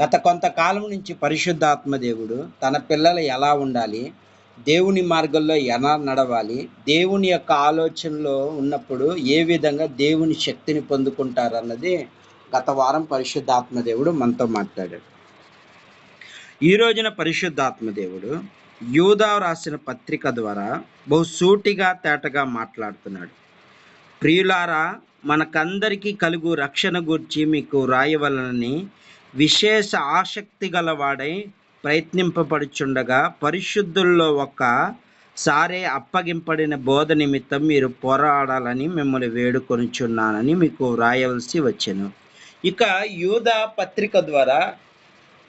గత కొంతకాలం నుంచి పరిశుద్ధాత్మ దేవుడు తన పిల్లలు ఎలా ఉండాలి దేవుని మార్గంలో ఎలా నడవాలి దేవుని యొక్క ఆలోచనలో ఉన్నప్పుడు ఏ విధంగా దేవుని శక్తిని పొందుకుంటారన్నది గత వారం పరిశుద్ధాత్మ దేవుడు మనతో మాట్లాడాడు. ఈ రోజున పరిశుద్ధాత్మ దేవుడు యూదా రాసిన పత్రిక ద్వారా బహు సూటిగా తేటగా మాట్లాడుతున్నాడు. ప్రియులారా మనకందరికీ కలుగు రక్షణ గురించి మీకు రాయవలనని విశేష ఆసక్తి గలవాడై ప్రయత్నింపబడుచుండగా పరిశుద్ధుల్లో ఒక సారే అప్పగింపడిన బోధ నిమిత్తం మీరు పోరాడాలని మిమ్మల్ని వేడుకొనుచున్నానని మీకు వ్రాయవలసి వచ్చాను. ఇక యూద పత్రిక ద్వారా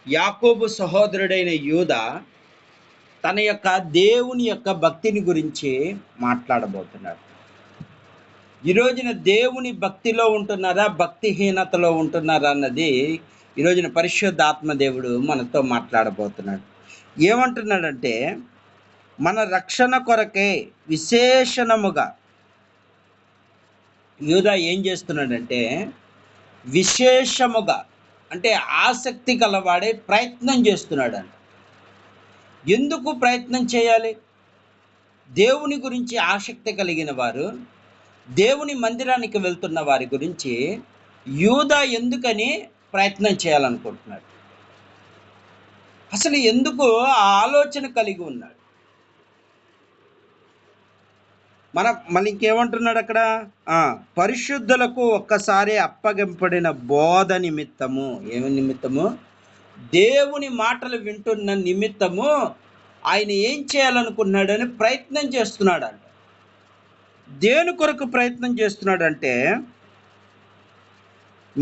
యాకోబు సహోదరుడైన యూద తన యొక్క దేవుని యొక్క భక్తిని గురించి మాట్లాడబోతున్నాడు. ఈ రోజున దేవుని భక్తిలో ఉంటున్నారా? భక్తిహీనతలో ఉంటున్నారా? అన్నది ఈ రోజున పరిశుద్ధాత్మ దేవుడు మనతో మాట్లాడబోతున్నాడు. ఏమంటున్నాడంటే మన రక్షణ కొరకే విశేషణముగా యూదా ఏం చేస్తున్నాడంటే విశేషముగా అంటే ఆసక్తి కలవాడే ప్రయత్నం చేస్తున్నాడంట. ఎందుకు ప్రయత్నం చేయాలి? దేవుని గురించి ఆసక్తి కలిగిన వారు దేవుని మందిరానికి వెళ్తున్న వారి గురించి యూదా ఎందుకని ప్రయత్నం చేయాలనుకుంటున్నాడు. అసలు ఎందుకు ఆ ఆలోచన కలిగి ఉన్నాడు? మన మళ్ళీ ఇంకేమంటున్నాడు అక్కడ? ఆ పరిశుద్ధులకు ఒక్కసారి అప్పగింపడిన బోధ నిమిత్తము. ఏమి నిమిత్తము? దేవుని మాటలు వింటున్న నిమిత్తము ఆయన ఏం చేయాలనుకున్నాడని ప్రయత్నం చేస్తున్నాడంట. దేని కొరకు ప్రయత్నం చేస్తున్నాడంటే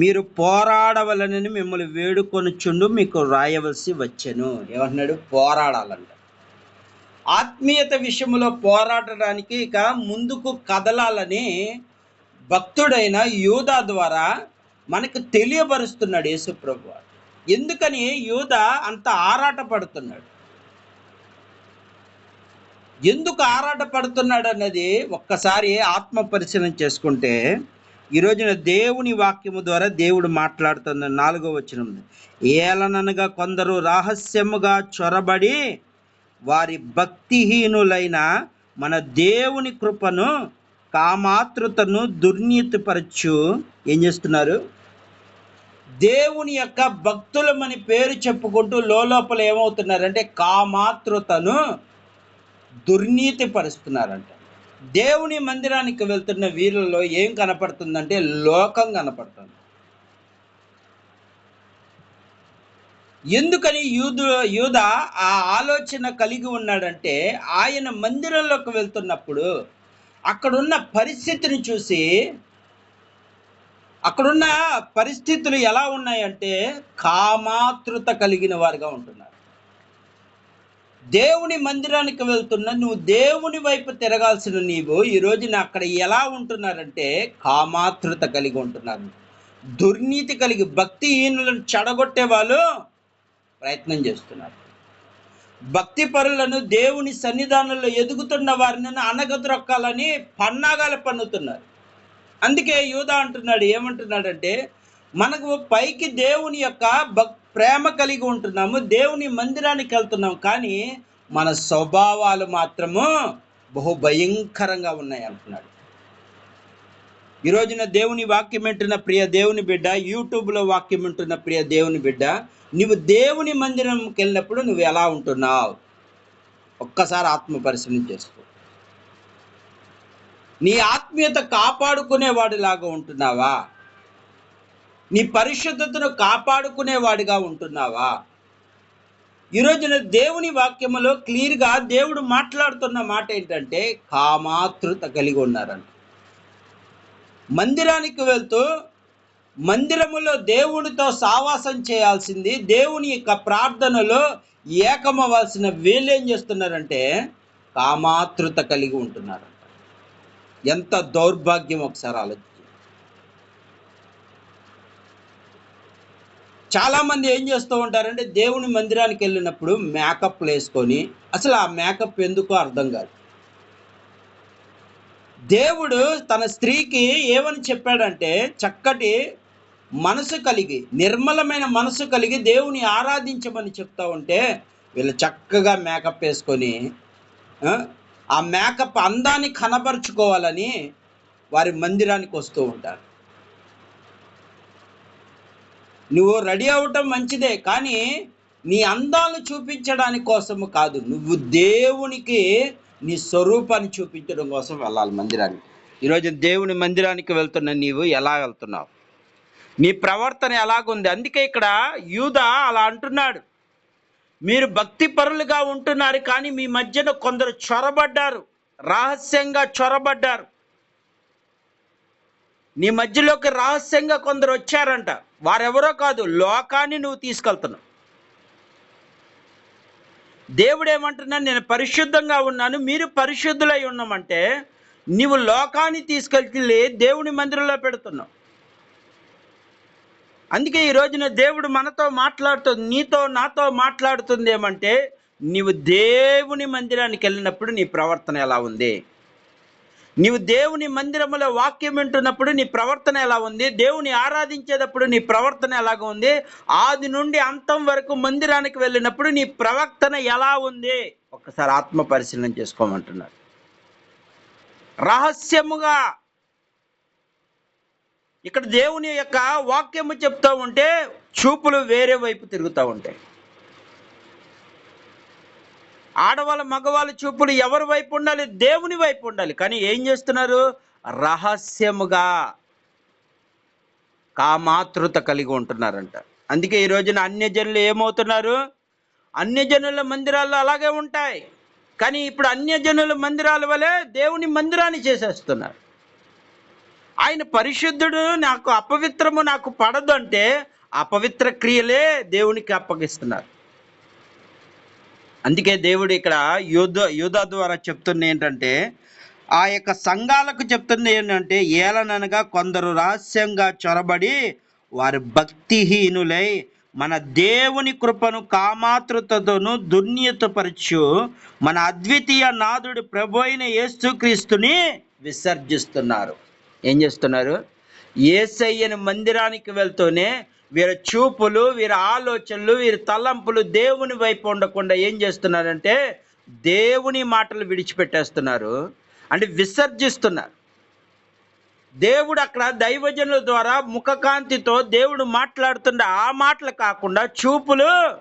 మీరు పోరాడవలనని మిమ్మల్ని వేడుకొనుచుండు మీకు రాయవలసి వచ్చెను. ఏమంటున్నాడు? పోరాడాలంట. ఆత్మీయత విషయంలో పోరాడడానికి ఇక ముందుకు కదలాలని భక్తుడైన యూదా ద్వారా మనకు తెలియపరుస్తున్నాడు యేసుప్రభు ఎందుకని? యూద అంత ఆరాట పడుతున్నాడు ఎందుకు ఆరాట పడుతున్నాడు అన్నది ఒక్కసారి ఆత్మ పరిశీలన చేసుకుంటే ఈ రోజున దేవుని వాక్యము ద్వారా దేవుడు మాట్లాడుతున్న నాలుగో వచనం ఏలననగా కొందరు రహస్యముగా చొరబడి వారి భక్తిహీనులైన మన దేవుని కృపను కామాతృతను దుర్నీతిపరచు. ఏం చేస్తున్నారు? దేవుని యొక్క భక్తులమని పేరు చెప్పుకుంటూ లోపల ఏమవుతున్నారంటే కామాతృతను దుర్నీతి పరుస్తున్నారంట దేవుని మందిరానికి వెళ్తున్న వీరులలో ఏం కనపడుతుందంటే లోకం కనపడుతుంది. ఎందుకని యూదు యూద ఆ ఆలోచన కలిగి ఉన్నాడంటే ఆయన మందిరంలోకి వెళ్తున్నప్పుడు అక్కడున్న పరిస్థితిని చూసి అక్కడున్న పరిస్థితులు ఎలా ఉన్నాయంటే కామాతృత కలిగిన వారుగా ఉంటున్నారు. దేవుని మందిరానికి వెళ్తున్న నువ్వు దేవుని వైపు తిరగాల్సిన నీవు ఈ రోజున అక్కడ ఎలా ఉంటున్నారంటే కామాతృత కలిగి ఉంటున్నారు. దుర్నీతి కలిగి భక్తిహీనులను చెడగొట్టే వాళ్ళు ప్రయత్నం చేస్తున్నారు. భక్తి పరులను దేవుని సన్నిధానంలో ఎదుగుతున్న వారిని అనగదొక్కాలని పన్నాగాలు పన్నుతున్నారు. అందుకే యూదా అంటున్నాడు ఏమంటున్నాడంటే మనకు పైకి దేవుని యొక్క భక్ ప్రేమ కలిగి ఉంటున్నాము దేవుని మందిరానికి వెళ్తున్నాం కానీ మన స్వభావాలు మాత్రము బహు భయంకరంగా ఉన్నాయి అంటున్నాడు. ఈ రోజున దేవుని వాక్యం వింటున్న ప్రియ దేవుని బిడ్డ యూట్యూబ్లో వాక్యం వింటున్న ప్రియ దేవుని బిడ్డ నువ్వు దేవుని మందిరంకి వెళ్ళినప్పుడు నువ్వు ఎలా ఉంటున్నావు? ఒక్కసారి ఆత్మ పరిశీలన చేసుకో. నీ ఆత్మీయత కాపాడుకునేవాడిలాగా ఉంటున్నావా? నీ పరిశుద్ధతను కాపాడుకునేవాడిగా ఉంటున్నావా? ఈ రోజున దేవుని వాక్యములో క్లియర్గా దేవుడు మాట్లాడుతున్న మాట ఏంటంటే కామాతృత కలిగి ఉన్నారంట మందిరానికి వెళ్తూ మందిరములో దేవునితో సావాసం చేయాల్సింది దేవుని యొక్క ప్రార్థనలో ఏకమవ్వాల్సిన వీళ్ళు ఏం చేస్తున్నారంటే కామాతృత కలిగి ఉంటున్నారంట. ఎంత దౌర్భాగ్యం ఒకసారి ఆలోచించి చాలామంది ఏం చేస్తూ ఉంటారంటే దేవుని మందిరానికి వెళ్ళినప్పుడు మేకప్లు వేసుకొని అసలు ఆ మేకప్ ఎందుకు అర్థం కాదు. దేవుడు తన స్త్రీకి ఏమని చెప్పాడంటే చక్కటి మనసు కలిగి నిర్మలమైన మనసు కలిగి దేవుని ఆరాధించమని చెప్తా ఉంటే వీళ్ళు చక్కగా మేకప్ వేసుకొని ఆ, మేకప్ అందాన్ని కనపరుచుకోవాలని వారి మందిరానికి వస్తూ ఉంటారు. నువ్వు రెడీ అవ్వటం మంచిదే కానీ నీ అందాలు చూపించడానికి కోసము కాదు. నువ్వు దేవునికి నీ స్వరూపాన్ని చూపించడం కోసం వెళ్ళాలి మందిరానికి. ఈరోజు దేవుని మందిరానికి వెళ్తున్న నీవు ఎలా వెళ్తున్నావు? నీ ప్రవర్తన ఎలాగుంది? అందుకే ఇక్కడ యూద అలా అంటున్నాడు. మీరు భక్తి పరులుగా ఉంటున్నారు కానీ మీ మధ్యన కొందరు చొరబడ్డారు రహస్యంగా చొరబడ్డారు. నీ మధ్యలోకి రహస్యంగా కొందరు వచ్చారంట. వారెవరో కాదు లోకాన్ని నువ్వు తీసుకెళ్తున్నావు. దేవుడు ఏమంటున్నాను నేను పరిశుద్ధంగా ఉన్నాను మీరు పరిశుద్ధులై ఉన్నామంటే నీవు లోకాన్ని తీసుకెళ్ళి దేవుని మందిరంలో పెడుతున్నావు. అందుకే ఈ రోజున దేవుడు మనతో మాట్లాడుతుంది నీతో నాతో మాట్లాడుతుంది ఏమంటే నీవు దేవుని మందిరానికి వెళ్ళినప్పుడు నీ ప్రవర్తన ఎలా ఉంది? నీవు దేవుని మందిరములో వాక్యం వింటున్నప్పుడు నీ ప్రవర్తన ఎలా ఉంది? దేవుని ఆరాధించేటప్పుడు నీ ప్రవర్తన ఎలాగ ఉంది? ఆది నుండి అంతం వరకు మందిరానికి వెళ్ళినప్పుడు నీ ప్రవర్తన ఎలా ఉంది? ఒక్కసారి ఆత్మ పరిశీలన చేసుకోమంటున్నారు. రహస్యముగా ఇక్కడ దేవుని యొక్క వాక్యము చెప్తూ ఉంటే చూపులు వేరే వైపు తిరుగుతూ ఉంటాయి. ఆడవాళ్ళ మగవాళ్ళ చూపులు ఎవరి వైపు ఉండాలి? దేవుని వైపు ఉండాలి. కానీ ఏం చేస్తున్నారు? రహస్యముగా కామాతృత కలిగి ఉంటున్నారంట. అందుకే ఈ రోజున అన్యజనులు ఏమవుతున్నారు? అన్యజనుల మందిరాల్లో అలాగే ఉంటాయి. కానీ ఇప్పుడు అన్యజనుల మందిరాల వలె దేవుని మందిరాన్ని చేసేస్తున్నారు. ఆయన పరిశుద్ధుడు నాకు అపవిత్రము నాకు పడదు అంటే అపవిత్ర క్రియలే దేవునికి అప్పగిస్తున్నారు. అందుకే దేవుడు ఇక్కడ యోధ యోధ ద్వారా చెప్తుంది ఏంటంటే ఆ యొక్క సంఘాలకు చెప్తుంది ఏంటంటే ఏలననగా కొందరు రహస్యంగా చొరబడి వారు భక్తిహీనులై మన దేవుని కృపను కామాతృతను దుర్నీతపరచు మన అద్వితీయ నాదుడు ప్రభు అయిన యేసుక్రీస్తుని విసర్జిస్తున్నారు. ఏం చేస్తున్నారు? ఏసయ్యని మందిరానికి వెళ్తూనే వీరి చూపులు వీరి ఆలోచనలు వీరి తలంపులు దేవుని వైపు ఉండకుండా ఏం చేస్తున్నారంటే దేవుని మాటలు విడిచిపెట్టేస్తున్నారు. అంటే విసర్జిస్తున్నారు. దేవుడు అక్కడ దైవజనుల ద్వారా ముఖకాంతితో దేవుడు మాట్లాడుతున్న ఆ మాటలు కాకుండా చూపులు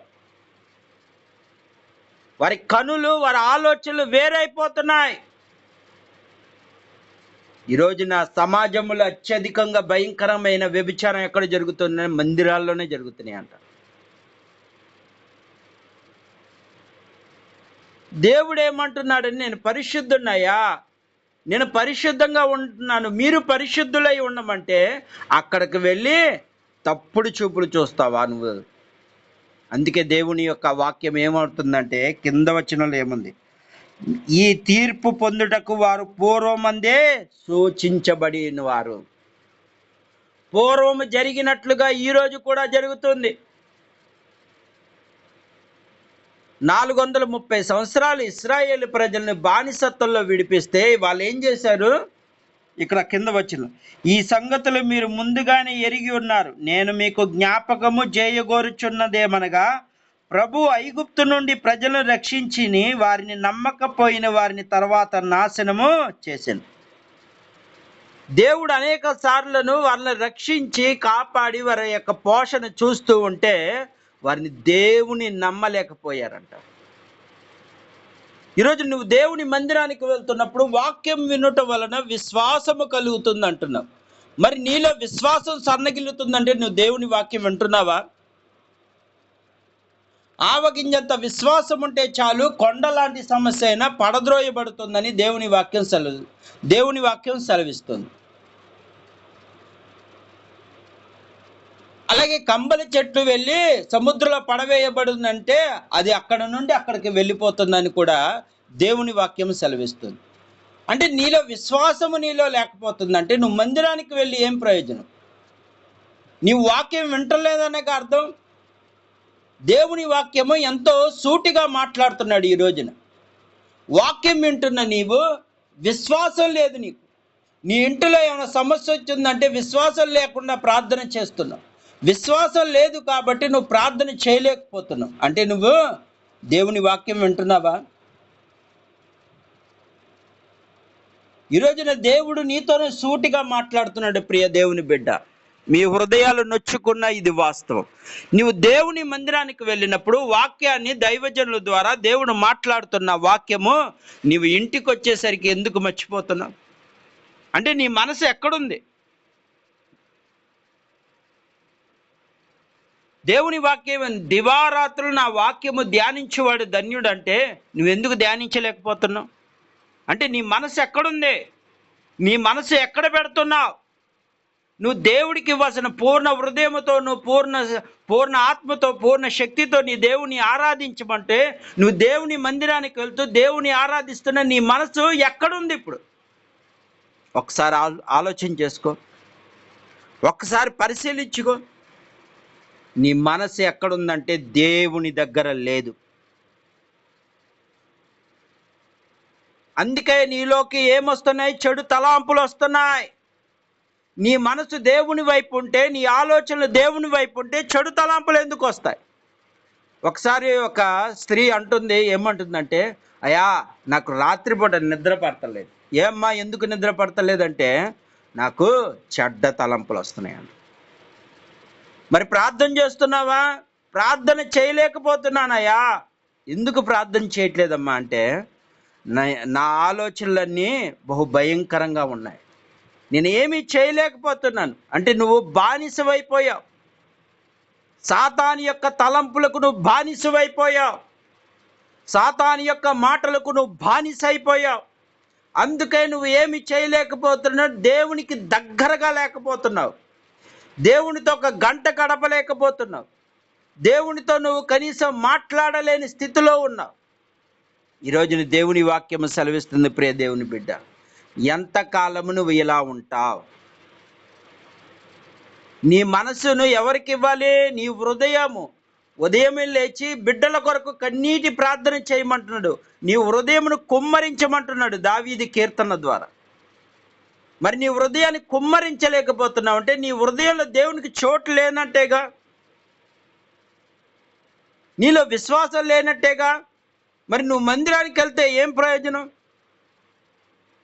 వారి కనులు వారి ఆలోచనలు వేరైపోతున్నాయి. ఈరోజు నా సమాజంలో అత్యధికంగా భయంకరమైన వ్యభిచారం ఎక్కడ జరుగుతుందని మందిరాల్లోనే జరుగుతున్నాయి అంట. దేవుడు ఏమంటున్నాడని నేను పరిశుద్ధున్నాయా నేను పరిశుద్ధంగా ఉంటున్నాను. మీరు పరిశుద్ధులై ఉండమంటే అక్కడికి వెళ్ళి తప్పుడు చూపులు చూస్తావా నువ్వు? అందుకే దేవుని యొక్క వాక్యం ఏమవుతుందంటే కింద వచనంలో ఏముంది? ఈ తీర్పు పొందుటకు వారు పూర్వమందే సూచించబడిన వారు పూర్వము జరిగినట్లుగా ఈ రోజు కూడా జరుగుతుంది. నాలుగు వందల ముప్పై సంవత్సరాలు ఇస్రాయేల్ ప్రజల్ని బానిసత్వంలో విడిపిస్తే వాళ్ళు ఏం చేశారు? ఇక్కడ కింద వచ్చిన ఈ సంగతులు మీరు ముందుగానే ఎరిగి ఉన్నారు. నేను మీకు జ్ఞాపకము చేయగోరుచున్నదేమనగా ప్రభు ఐగుప్తు నుండి ప్రజలను రక్షించిని వారిని నమ్మకపోయిన వారిని తర్వాత నాశనము చేశాను దేవుడు అనేక సార్లను వాళ్ళని రక్షించి కాపాడి వారి యొక్క పోషణ చూస్తూ ఉంటే వారిని దేవుని నమ్మలేకపోయారంట. ఈరోజు నువ్వు దేవుని మందిరానికి వెళ్తున్నప్పుడు వాక్యం వినటం వలన విశ్వాసము కలుగుతుంది అంటున్నావు మరి నీలో విశ్వాసం సన్నగిల్లుతుందంటే నువ్వు దేవుని వాక్యం వింటున్నావా? ఆవగింజంత విశ్వాసం ఉంటే చాలు కొండ లాంటి సమస్య అయినా పడద్రోయబడుతుందని దేవుని వాక్యం సెలవు దేవుని వాక్యం సెలవిస్తుంది. అలాగే కంబలి చెట్టు వెళ్ళి సముద్రంలో పడవేయబడిందంటే అది అక్కడ నుండి అక్కడికి వెళ్ళిపోతుందని కూడా దేవుని వాక్యం సెలవిస్తుంది. అంటే నీలో విశ్వాసము నీలో లేకపోతుందంటే నువ్వు మందిరానికి వెళ్ళి ఏం ప్రయోజనం? నీ వాక్యం వింటలేదనే అర్థం? దేవుని వాక్యము ఎంతో సూటిగా మాట్లాడుతున్నాడు ఈ రోజున. వాక్యం వింటున్న నీవు విశ్వాసం లేదు నీకు. నీ ఇంటిలో ఏమైనా సమస్య వచ్చిందంటే విశ్వాసం లేకుండా ప్రార్థన చేస్తున్నావు. విశ్వాసం లేదు కాబట్టి నువ్వు ప్రార్థన చేయలేకపోతున్నావు. అంటే నువ్వు దేవుని వాక్యం వింటున్నావా? ఈ రోజున దేవుడు నీతోనే సూటిగా మాట్లాడుతున్నాడు ప్రియ దేవుని బిడ్డ. మీ హృదయాలు నొచ్చుకున్న ఇది వాస్తవం. నీవు దేవుని మందిరానికి వెళ్ళినప్పుడు వాక్యాన్ని దైవజనుల ద్వారా దేవుడు మాట్లాడుతున్న వాక్యము నీవు ఇంటికి వచ్చేసరికి ఎందుకు మర్చిపోతున్నావు? అంటే నీ మనసు ఎక్కడుంది? దేవుని వాక్యం దివారాత్రులు నా వాక్యము ధ్యానించేవాడు ధన్యుడు అంటే నువ్వెందుకు ధ్యానించలేకపోతున్నావు? అంటే నీ మనసు ఎక్కడుంది? నీ మనసు ఎక్కడ పెడుతున్నావు? నువ్వు దేవుడికి ఇవ్వాల్సిన పూర్ణ హృదయంతో నువ్వు పూర్ణ పూర్ణ ఆత్మతో పూర్ణ శక్తితో నీ దేవుని ఆరాధించమంటే నువ్వు దేవుని మందిరానికి వెళ్తూ దేవుని ఆరాధిస్తున్న నీ మనసు ఎక్కడుంది ఇప్పుడు? ఒకసారి ఆలోచన చేసుకో. ఒక్కసారి పరిశీలించుకో. నీ మనసు ఎక్కడుందంటే దేవుని దగ్గర లేదు. అందుకే నీలోకి ఏమొస్తున్నాయి? చెడు తలాంపులు వస్తున్నాయి. నీ మనసు దేవుని వైపు ఉంటే నీ ఆలోచనలు దేవుని వైపు ఉంటే చెడు తలాంపులు ఎందుకు వస్తాయి? ఒకసారి ఒక స్త్రీ అంటుంది ఏమంటుందంటే అయ్యా నాకు రాత్రిపూట నిద్ర పడతలేదు. ఏమ్మా ఎందుకు నిద్ర పడతలేదంటే నాకు చెడ్డ తలంపులు వస్తున్నాయని మరి ప్రార్థన చేస్తున్నావా? ప్రార్థన చేయలేకపోతున్నానయ్యా. ఎందుకు ప్రార్థన చేయట్లేదమ్మా అంటే నా నా ఆలోచనలన్నీ బహు భయంకరంగా ఉన్నాయి. నేను ఏమీ చేయలేకపోతున్నాను. అంటే నువ్వు బానిసవైపోయావు. సాతాని యొక్క తలంపులకు నువ్వు బానిసవైపోయావు. సాతాని యొక్క మాటలకు నువ్వు బానిస అయిపోయావు అందుకే నువ్వు ఏమి చేయలేకపోతున్నావు. దేవునికి దగ్గరగా లేకపోతున్నావు. దేవునితో ఒక గంట గడపలేకపోతున్నావు. దేవునితో నువ్వు కనీసం మాట్లాడలేని స్థితిలో ఉన్నావు. ఈరోజు దేవుని వాక్యము సెలవిస్తుంది ప్రియ దేవుని బిడ్డ. ఎంతకాలము నువ్వు ఇలా ఉంటావు? నీ మనసును ఎవరికి ఇవ్వాలి నీ హృదయము. ఉదయమే లేచి బిడ్డల కొరకు కన్నీటి ప్రార్థన చేయమంటున్నాడు. నీ హృదయమును కుమ్మరించమంటున్నాడు దావీది కీర్తన ద్వారా. మరి నీ హృదయాన్ని కుమ్మరించలేకపోతున్నావు అంటే నీ హృదయంలో దేవునికి చోటు లేనట్టేగా? నీలో విశ్వాసం లేనట్టేగా? మరి నువ్వు మందిరానికి వెళ్తే ఏం ప్రయోజనం?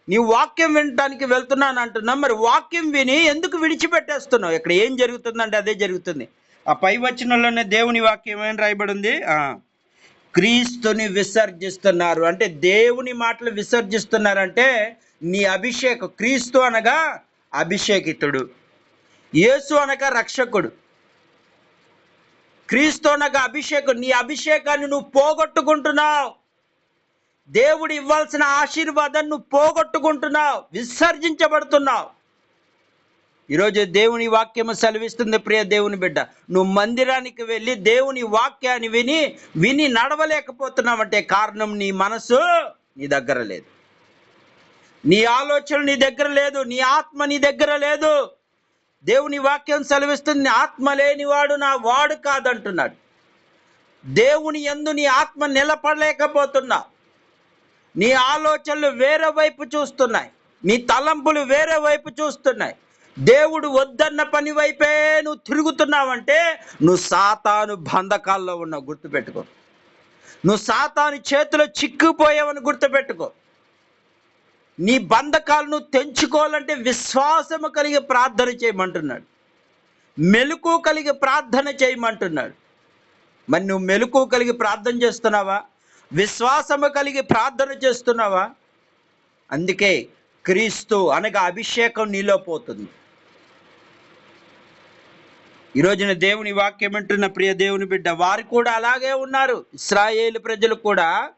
నీ వాక్యం వినటానికి వెళ్తున్నాను అంటున్నా మరి వాక్యం విని ఎందుకు విడిచిపెట్టేస్తున్నావు? ఇక్కడ ఏం జరుగుతుందంటే అదే జరుగుతుంది. ఆ పై వచనంలోనే దేవుని వాక్యం ఏం రాయబడి ఉంది క్రీస్తుని విసర్జిస్తున్నారు. అంటే దేవుని మాటలు విసర్జిస్తున్నారంటే నీ అభిషేకం. క్రీస్తు అనగా అభిషేకితుడు. యేసు అనగా రక్షకుడు. క్రీస్తు అనగా అభిషేకం. నీ అభిషేకాన్ని నువ్వు పోగొట్టుకుంటున్నావు. దేవుడు ఇవ్వాల్సిన ఆశీర్వాదాన్ని నువ్వు పోగొట్టుకుంటున్నావు విసర్జించబడుతున్నావు. ఈరోజు దేవుని వాక్యము సెలవిస్తుంది ప్రియ దేవుని బిడ్డ. నువ్వు మందిరానికి వెళ్ళి దేవుని వాక్యాన్ని విని విని నడవలేకపోతున్నావంటే కారణం నీ మనసు నీ దగ్గర లేదు. నీ ఆలోచన నీ దగ్గర లేదు నీ ఆత్మ నీ దగ్గర లేదు. దేవుని వాక్యం సెలవిస్తుంది ఆత్మ లేనివాడు నా వాడు కాదంటున్నాడు. దేవుని ఎందు నీ ఆత్మ నిలపలేకపోతున్నా నీ ఆలోచనలు వేరే వైపు చూస్తున్నాయి. నీ తలంపులు వేరే వైపు చూస్తున్నాయి. దేవుడు వద్దన్న పని వైపే నువ్వు తిరుగుతున్నావంటే నువ్వు సాతాను బంధకాల్లో ఉన్నావు గుర్తుపెట్టుకో. నువ్వు సాతాను చేతిలో చిక్కుపోయావని గుర్తుపెట్టుకో. నీ బంధకాలను తెంచుకోవాలంటే విశ్వాసము కలిగి ప్రార్థన చేయమంటున్నాడు. మెలకు కలిగి ప్రార్థన చేయమంటున్నాడు. మరి నువ్వు మెలకు కలిగి ప్రార్థన చేస్తున్నావా? విశ్వాసము కలిగి ప్రార్థన చేస్తున్నావా? అందుకే క్రీస్తు అనగా అభిషేకం నీలో పోతుంది. ఈ రోజున దేవుని వాక్యం అంటున్న ప్రియ దేవుని బిడ్డ వారు కూడా అలాగే ఉన్నారు. ఇస్రాయేల్ ప్రజలు కూడా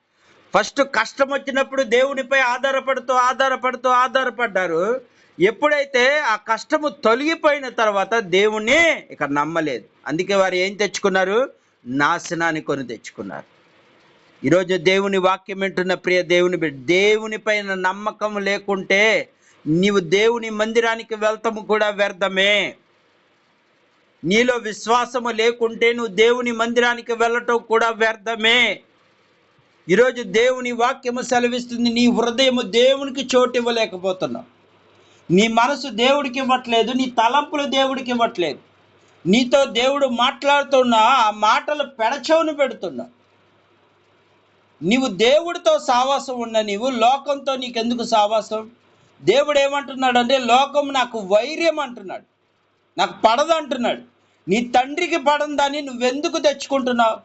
ఫస్ట్ కష్టం వచ్చినప్పుడు దేవునిపై ఆధారపడుతూ ఆధారపడుతూ ఆధారపడ్డారు. ఎప్పుడైతే ఆ కష్టము తొలగిపోయిన తర్వాత దేవుణ్ణి ఇక నమ్మలేదు. అందుకే వారు ఏం తెచ్చుకున్నారు? నాశనాన్ని కొని తెచ్చుకున్నారు. ఈరోజు దేవుని వాక్యం వింటున్న ప్రియ దేవుని దేవుని పైన నమ్మకం లేకుంటే నీవు దేవుని మందిరానికి వెళ్తాము కూడా వ్యర్థమే. నీలో విశ్వాసము లేకుంటే నువ్వు దేవుని మందిరానికి వెళ్ళటం కూడా వ్యర్థమే. ఈరోజు దేవుని వాక్యము సెలవిస్తుంది నీ హృదయము దేవునికి చోటు ఇవ్వలేకపోతున్నావు. నీ మనసు దేవుడికి ఇవ్వట్లేదు నీ తలంపులు దేవుడికి ఇవ్వట్లేదు. నీతో దేవుడు మాట్లాడుతున్నా ఆ మాటలు పెడచవును పెడుతున్నా. నీవు దేవుడితో సావాసం ఉన్న నీవు లోకంతో నీకెందుకు సావాసం? దేవుడు ఏమంటున్నాడు అంటే లోకం నాకు వైర్యం అంటున్నాడు నాకు పడదు అంటున్నాడు. నీ తండ్రికి పడని నువ్వెందుకు తెచ్చుకుంటున్నావు?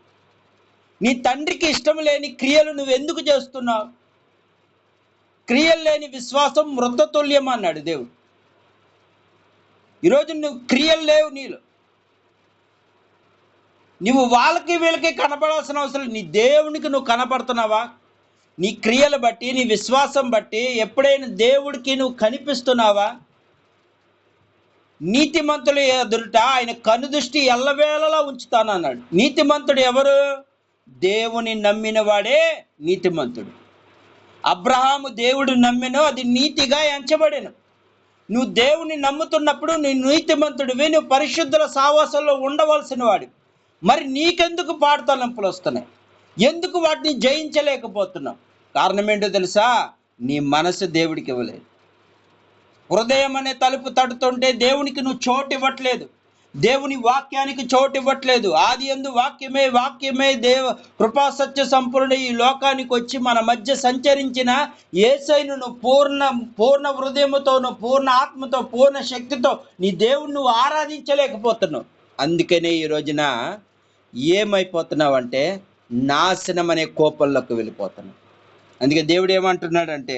నీ తండ్రికి ఇష్టం లేని క్రియలు నువ్వెందుకు చేస్తున్నావు? క్రియలు లేని విశ్వాసం మృతతుల్యం అన్నాడు దేవుడు. ఈరోజు నువ్వు క్రియలు లేవు నీలో. నువ్వు వాళ్ళకి వీళ్ళకి కనపడాల్సిన అవసరం నీ దేవునికి నువ్వు కనపడుతున్నావా? నీ క్రియలు బట్టి నీ విశ్వాసం బట్టి ఎప్పుడైనా దేవుడికి నువ్వు కనిపిస్తున్నావా? నీతిమంతులు ఎదురుట ఆయన కనుదృష్టి ఎల్లవేళలా ఉంచుతానన్నాడు. నీతిమంతుడు ఎవరు? దేవుని నమ్మిన వాడే నీతిమంతుడు. అబ్రహాము దేవుడు నమ్మినో అది నీతిగా ఎంచబడిను. నువ్వు దేవుని నమ్ముతున్నప్పుడు నీ నీతిమంతుడివి నువ్వు పరిశుద్ధుల సావాసంలో ఉండవలసిన వాడివి మరి నీకెందుకు పాడుతలంపులు వస్తున్నాయి? ఎందుకు వాటిని జయించలేకపోతున్నావు? కారణం ఏంటో తెలుసా? నీ మనసు దేవుడికి ఇవ్వలేదు. హృదయం అనే తలుపు తడుతుంటే దేవునికి నువ్వు చోటు ఇవ్వట్లేదు. దేవుని వాక్యానికి చోటు ఇవ్వట్లేదు. ఆది ఎందు వాక్యమే వాక్యమే దేవ కృపా సత్య సంపూర్ణ ఈ లోకానికి వచ్చి మన మధ్య సంచరించిన ఏసైను నువ్వు పూర్ణ పూర్ణ హృదయముతోను పూర్ణ ఆత్మతో పూర్ణ శక్తితో నీ దేవుని నువ్వు ఆరాధించలేకపోతున్నావు. అందుకనే ఈ రోజున ఏమైపోతున్నావు అంటే నాశనం అనే కోపంలోకి వెళ్ళిపోతున్నావు. అందుకే దేవుడు ఏమంటున్నాడంటే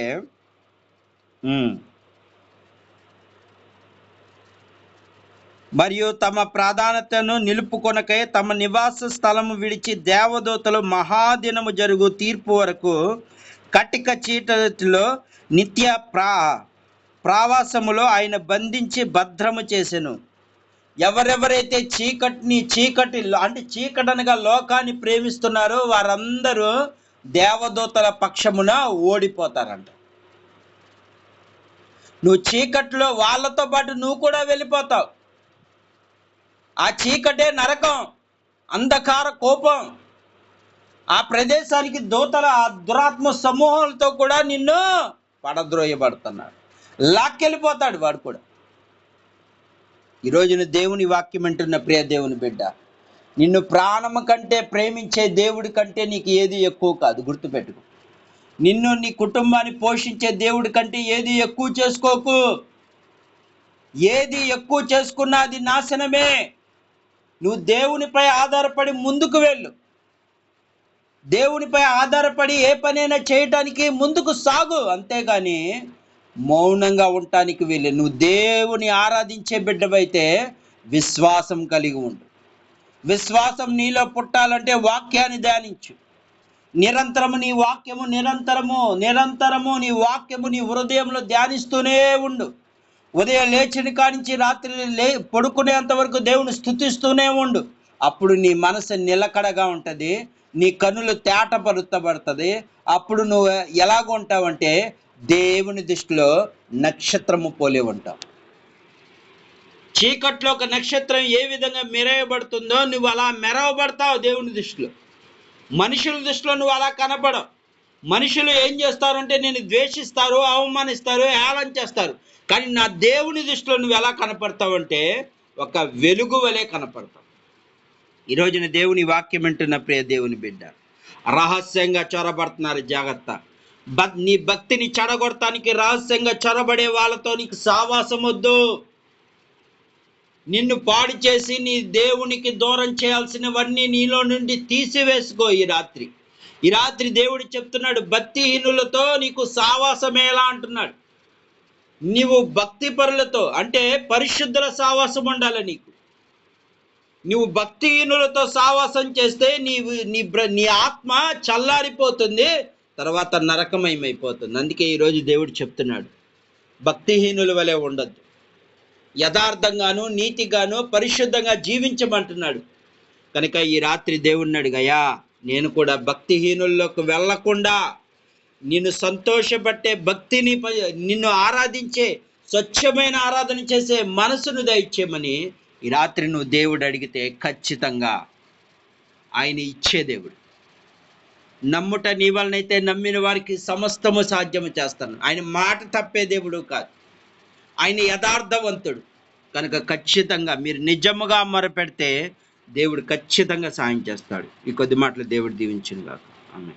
మరియు తమ ప్రాధాన్యతను నిలుపుకొనకై తమ నివాస స్థలము విడిచి దేవదూతలు మహాదినము జరుగు తీర్పు వరకు కటిక చీటలో నిత్య ప్రా ప్రావాసములో ఆయన బంధించి భద్రము చేసెను. ఎవరెవరైతే చీకటిని చీకటి అంటే చీకటనగా లోకాన్ని ప్రేమిస్తున్నారో వారందరూ దేవదూతల పక్షమున ఓడిపోతారంట. నువ్వు చీకట్లో వాళ్ళతో పాటు నువ్వు కూడా వెళ్ళిపోతావు. ఆ చీకటే నరకం అంధకార కోపం. ఆ ప్రదేశానికి దూతల ఆ దురాత్మ సమూహాలతో కూడా నిన్ను పడద్రోయబడుతున్నాడు. లాక్కెళ్ళిపోతాడు వాడు కూడా. ఈరోజున దేవుని వాక్యం అంటున్న ప్రియ దేవుని బిడ్డ నిన్ను ప్రాణము కంటే ప్రేమించే దేవుడి కంటే నీకు ఏది ఎక్కువ కాదు గుర్తుపెట్టుకో. నిన్ను నీ కుటుంబాన్ని పోషించే దేవుడి కంటే ఏది ఎక్కువ చేసుకోకు. ఏది ఎక్కువ చేసుకున్నా అది నాశనమే. నువ్వు దేవునిపై ఆధారపడి ముందుకు వెళ్ళు. దేవునిపై ఆధారపడి ఏ పనైనా చేయటానికి ముందుకు సాగు. అంతేగాని మౌనంగా ఉండటానికి వెళ్ళి నువ్వు దేవుని ఆరాధించే బిడ్డవైతే విశ్వాసం కలిగి ఉండు. విశ్వాసం నీలో పుట్టాలంటే వాక్యాన్ని ధ్యానించు. నిరంతరము నీ వాక్యము నిరంతరము నిరంతరము నీ వాక్యము నీ హృదయంలో ధ్యానిస్తూనే ఉండు. ఉదయం లేచిన కానించి రాత్రి లే పడుకునేంత వరకు దేవుని స్థుతిస్తూనే ఉండు. అప్పుడు నీ మనసు నిలకడగా ఉంటుంది నీ కన్నులు తేటపరుతబడుతుంది అప్పుడు నువ్వు ఎలాగుంటావంటే దేవుని దృష్టిలో నక్షత్రము పోలే ఉంటావు చీకట్లో ఒక నక్షత్రం ఏ విధంగా మెరవబడుతుందో నువ్వు అలా మెరవబడతావు దేవుని దృష్టిలో. మనుషుల దృష్టిలో నువ్వు అలా కనపడవు. మనుషులు ఏం చేస్తారంటే నేను ద్వేషిస్తారు అవమానిస్తారు హేళన చేస్తారు. కానీ నా దేవుని దృష్టిలో నువ్వు ఎలా కనపడతావంటే ఒక వెలుగు వలె కనపడతావు. ఈ రోజున దేవుని వాక్యం వింటున్న ప్రియ దేవుని బిడ్డ రహస్యంగా చొరబడుతున్నారు జాగ్రత్త. భక్ నీ భక్తిని చెడగొడటానికి రహస్యంగా చొరబడే వాళ్ళతో నీకు సావాసం వద్దు నిన్ను పాడు చేసి నీ దేవునికి దూరం చేయాల్సినవన్నీ నీలో నుండి తీసివేసుకో ఈ రాత్రి. ఈ రాత్రి దేవుడు చెప్తున్నాడు భక్తిహీనులతో నీకు సావాసమేలా అంటున్నాడు. నీవు భక్తి పరులతో అంటే పరిశుద్ధుల సావాసం ఉండాలి నీకు. నువ్వు భక్తిహీనులతో సావాసం చేస్తే నీవు నీ బ్ర నీ ఆత్మ చల్లారిపోతుంది. తర్వాత నరకమయమైపోతుంది. అందుకే ఈరోజు దేవుడు చెప్తున్నాడు భక్తిహీనుల వలె ఉండొద్దు. యథార్థంగాను నీతిగాను పరిశుద్ధంగా జీవించమంటున్నాడు. కనుక ఈ రాత్రి దేవుడిని అడిగయ్యా నేను కూడా భక్తిహీనుల్లోకి వెళ్ళకుండా నిన్ను సంతోషపట్టే భక్తిని ప- నిన్ను ఆరాధించే స్వచ్ఛమైన ఆరాధన చేసే మనసును దయచేయమని ఈ రాత్రి నువ్వు దేవుడు అడిగితే ఖచ్చితంగా ఆయన ఇచ్చే దేవుడు. నమ్ముట నీ వలనైతే నమ్మిన వారికి సమస్తము సాధ్యము చేస్తాను. ఆయన మాట తప్పే దేవుడు కాదు. ఆయన యథార్థవంతుడు. కనుక ఖచ్చితంగా మీరు నిజముగా మొరపెడితే దేవుడు ఖచ్చితంగా సాయం చేస్తాడు. ఈ కొద్ది మాటలు దేవుడు దీవించిన కాక ఆమె